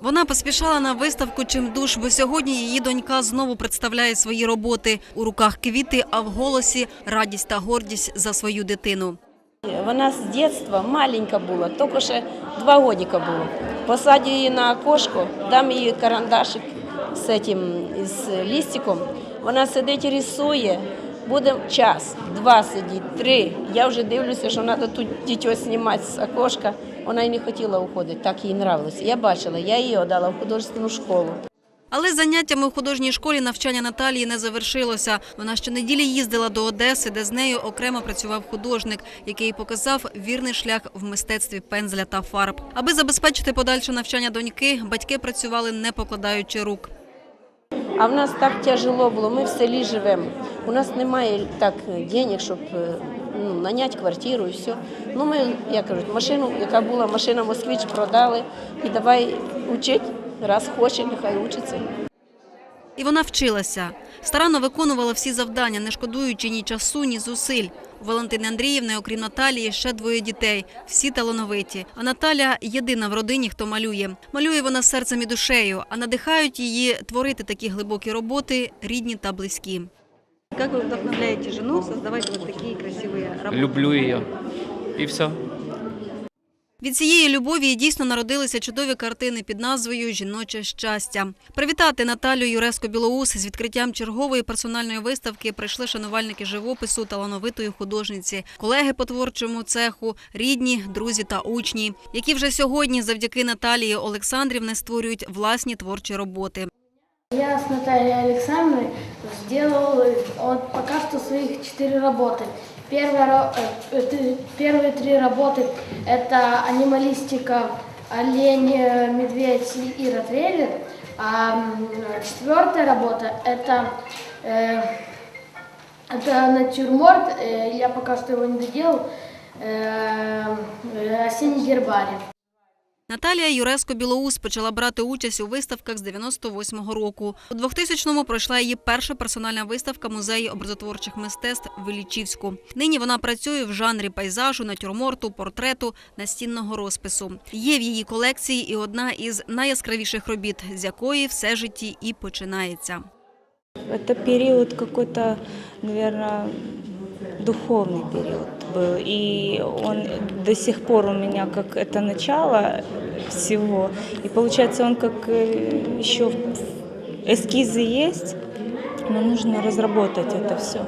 Вона поспішала на виставку чимдуж, бо сьогодні її донька знову представляє свої роботи. У руках квіти, а в голосі радість та гордість за свою дитину. Вона з дитинства маленька була, тільки ще два годика було. Посадю її на окошко, дам їй карандашик з, цим, з лістиком. Вона сидить, рисує. Буде час, два сидіть, три. Я вже дивлюся, що треба тут дітьо знімати з окошка. Вона й не хотіла уходити, так їй нравилося. Я бачила, я її віддала в художественну школу. Але заняттями у художній школі навчання Наталії не завершилося. Вона щонеділі їздила до Одеси, де з нею окремо працював художник, який показав вірний шлях в мистецтві пензля та фарб. Аби забезпечити подальше навчання доньки, батьки працювали не покладаючи рук. А в нас так тяжело було, ми в селі живемо. У нас немає так денег, щоб е, ну, наняти квартиру і все. Ну ми, як кажуть, машину, яка була машина москвич, продали і давай учить, раз хоче, нехай учиться. І вона вчилася. Старанно виконувала всі завдання, не шкодуючи ні часу, ні зусиль. У Валентини Андріївни, окрім Наталії, ще двоє дітей. Всі талановиті. А Наталя єдина в родині, хто малює. Малює вона серцем і душею, а надихають її творити такі глибокі роботи рідні та близькі. Як ви вдохновляєте жену создавати ось такі красиві роботи? люблю ее. И все. Від цієї любові і дійсно народилися чудові картини під назвою Жіноче щастя. Привітати Наталю Юреско Білоус з відкриттям чергової персональної виставки прийшли шанувальники живопису талановитої художниці, колеги по творчому цеху, рідні, друзі та учні, які вже сьогодні, завдяки Наталії Олександрівни, створюють власні творчі роботи. Я с Натальей Александровной сделал вот пока что своих четыре работы. Первая, э, это- первые три работы – это анималистика олень, э, медведь и ротвейлер. А четвертая работа – это, э, это натюрморт, э, я пока что его не доделал, э, э, осенний гербарий. Наталія Юреско Білоус почала брати участь у виставках з 98-го року. У 2000-му пройшла її перша персональна виставка музею образотворчих мистецтв в Іллічівську. Нині вона працює в жанрі пейзажу, натюрморту, портрету, настінного розпису. Є в її колекції і одна із найяскравіших робіт, з якої все житті і починається. Это период какой-то, наверное, духовный период был. И он до сих пор у меня как это начало всего. И получается, он как э, еще эскизы есть, но нужно разработать это все.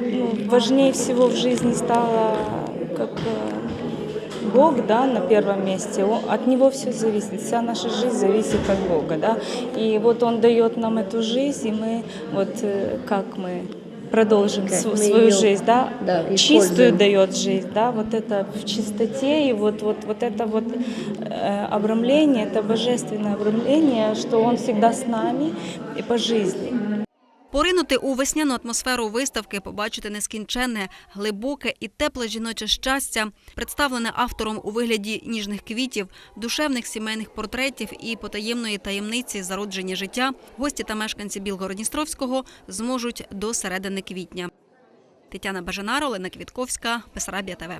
Ну, важнее всего в жизни стало как э, Бог, да, на первом месте. О- От Него все зависит. Вся наша жизнь зависит от Бога, да. И вот Он дает нам эту жизнь, и мы вот э, как мы продолжим Как св- мы свою её, жизнь, да, да, чистую используем. дает жизнь, да, вот это в чистоте и вот вот вот это вот э, обрамление, это божественное обрамление, что Он всегда с нами и по жизни. Поринути у весняну атмосферу виставки, побачити нескінченне, глибоке і тепле жіноче щастя, представлене автором у вигляді ніжних квітів, душевних сімейних портретів і потаємної таємниці зародження життя, гості та мешканці Білгородністровського зможуть до середини квітня. Тетяна Бажанар, Олена Квітковська, Бесарабія ТВ.